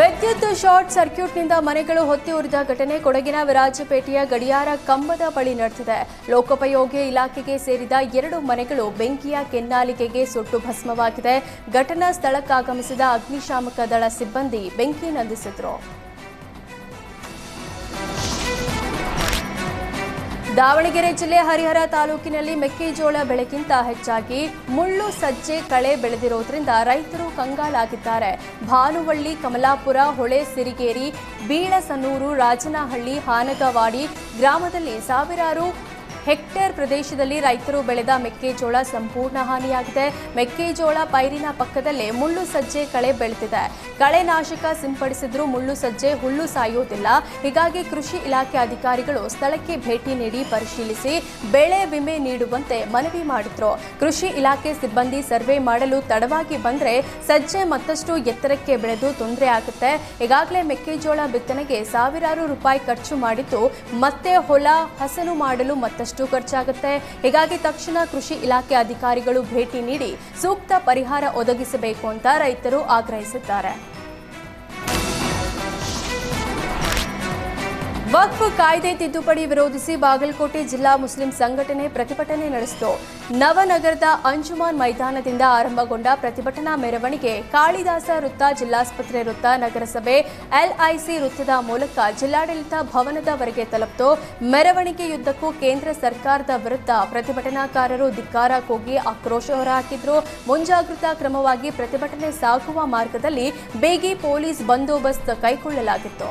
ವಿದ್ಯುತ್ ಶಾರ್ಟ್ ಸರ್ಕ್ಯೂಟ್ನಿಂದ ಮನೆಗಳು ಹೊತ್ತಿ ಉರಿದ ಘಟನೆ ಕೊಡಗಿನ ವಿರಾಜಪೇಟೆಯ ಗಡಿಯಾರ ಕಂಬದ ಬಳಿ ನಡೆದಿದೆ. ಲೋಕೋಪಯೋಗಿ ಇಲಾಖೆಗೆ ಸೇರಿದ ಎರಡು ಮನೆಗಳು ಬೆಂಕಿಯ ಕೆನ್ನಾಲಿಗೆಗೆ ಸುಟ್ಟು ಭಸ್ಮವಾಗಿದೆ. ಘಟನಾ ಸ್ಥಳಕ್ಕಾಗಮಿಸಿದ ಅಗ್ನಿಶಾಮಕ ದಳ ಸಿಬ್ಬಂದಿ ಬೆಂಕಿ ನಂದಿಸಿದ್ರು. ದಾವಣಗೆರೆ ಜಿಲ್ಲೆ ಹರಿಹರ ತಾಲೂಕಿನಲ್ಲಿ ಮೆಕ್ಕೆಜೋಳ ಬೆಳೆಗಿಂತ ಹೆಚ್ಚಾಗಿ ಮುಳ್ಳು ಸಜ್ಜೆ ಕಳೆ ಬೆಳೆದಿರೋದ್ರಿಂದ ರೈತರು ಕಂಗಾಲಾಗಿದ್ದಾರೆ. ಭಾನುವಳ್ಳಿ, ಕಮಲಾಪುರ, ಹೊಳೆ, ಸಿರಿಗೇರಿ, ಬೀಳಸನೂರು, ರಾಜನಹಳ್ಳಿ, ಹಾನಗವಾಡಿ ಗ್ರಾಮದಲ್ಲಿ ಸಾವಿರಾರು ಹೆಕ್ಟೇರ್ ಪ್ರದೇಶದಲ್ಲಿ ರೈತರು ಬೆಳೆದ ಮೆಕ್ಕೆಜೋಳ ಸಂಪೂರ್ಣ ಹಾನಿಯಾಗಿದೆ. ಮೆಕ್ಕೆಜೋಳ ಪೈರಿನ ಪಕ್ಕದಲ್ಲೇ ಮುಳ್ಳು ಸಜ್ಜೆ ಕಳೆ ಬೆಳೆದಿದೆ. ಕಳೆ ನಾಶಕ ಸಿಂಪಡಿಸಿದ್ರೂ ಮುಳ್ಳು ಸಜ್ಜೆ ಹುಲ್ಲು ಸಾಯುವುದಿಲ್ಲ ಹೀಗಾಗಿ ಕೃಷಿ ಇಲಾಖೆ ಅಧಿಕಾರಿಗಳು ಸ್ಥಳಕ್ಕೆ ಭೇಟಿ ನೀಡಿ ಪರಿಶೀಲಿಸಿ ಬೆಳೆ ವಿಮೆ ನೀಡುವಂತೆ ಮನವಿ ಮಾಡಿದ್ರು. ಕೃಷಿ ಇಲಾಖೆ ಸಿಬ್ಬಂದಿ ಸರ್ವೆ ಮಾಡಲು ತಡವಾಗಿ ಬಂದರೆ ಸಜ್ಜೆ ಮತ್ತಷ್ಟು ಎತ್ತರಕ್ಕೆ ಬೆಳೆದು ತೊಂದರೆ ಆಗುತ್ತೆ. ಈಗಾಗಲೇ ಮೆಕ್ಕೆಜೋಳ ಬಿತ್ತನೆಗೆ ಸಾವಿರಾರು ರೂಪಾಯಿ ಖರ್ಚು ಮಾಡಿದ್ದು ಮತ್ತೆ ಹೊಲ, ಹಸನು ಮಾಡಲು ಮತ್ತಷ್ಟು ಖರ್ಚಾಗುತ್ತೆ. ಹೀಗಾಗಿ ತಕ್ಷಣ ಕೃಷಿ ಇಲಾಖೆ ಅಧಿಕಾರಿಗಳು ಭೇಟಿ ನೀಡಿ ಸೂಕ್ತ ಪರಿಹಾರ ಒದಗಿಸಬೇಕು ಅಂತ ರೈತರು ಆಗ್ರಹಿಸಿದ್ದಾರೆ. ವಕ್ಫ್ ಕಾಯ್ದೆ ತಿದ್ದುಪಡಿ ವಿರೋಧಿಸಿ ಬಾಗಲಕೋಟೆ ಜಿಲ್ಲಾ ಮುಸ್ಲಿಂ ಸಂಘಟನೆ ಪ್ರತಿಭಟನೆ ನಡೆಸಿತು. ನವನಗರದ ಅಂಜುಮಾನ್ ಮೈದಾನದಿಂದ ಆರಂಭಗೊಂಡ ಪ್ರತಿಭಟನಾ ಮೆರವಣಿಗೆ ಕಾಳಿದಾಸ ವೃತ್ತ ಜಿಲ್ಲಾಸ್ಪತ್ರೆ ವೃತ್ತ ನಗರಸಭೆ ಎಲ್ಐಸಿ ವೃತ್ತದ ಮೂಲಕ ಜಿಲ್ಲಾಡಳಿತ ಭವನದವರೆಗೆ ತಲುಪಿತು. ಮೆರವಣಿಗೆಯುದ್ದಕ್ಕೂ ಕೇಂದ್ರ ಸರ್ಕಾರದ ವಿರುದ್ಧ ಪ್ರತಿಭಟನಾಕಾರರು ಧಿಕ್ಕಾರ ಕೂಗಿ ಆಕ್ರೋಶ ಹೊರಹಾಕಿದ್ರು. ಮುಂಜಾಗ್ರತಾ ಕ್ರಮವಾಗಿ ಪ್ರತಿಭಟನೆ ಸಾಗುವ ಮಾರ್ಗದಲ್ಲಿ ಬೇಗಿ ಪೊಲೀಸ್ ಬಂದೋಬಸ್ತ್ ಕೈಗೊಳ್ಳಲಾಗಿತ್ತು.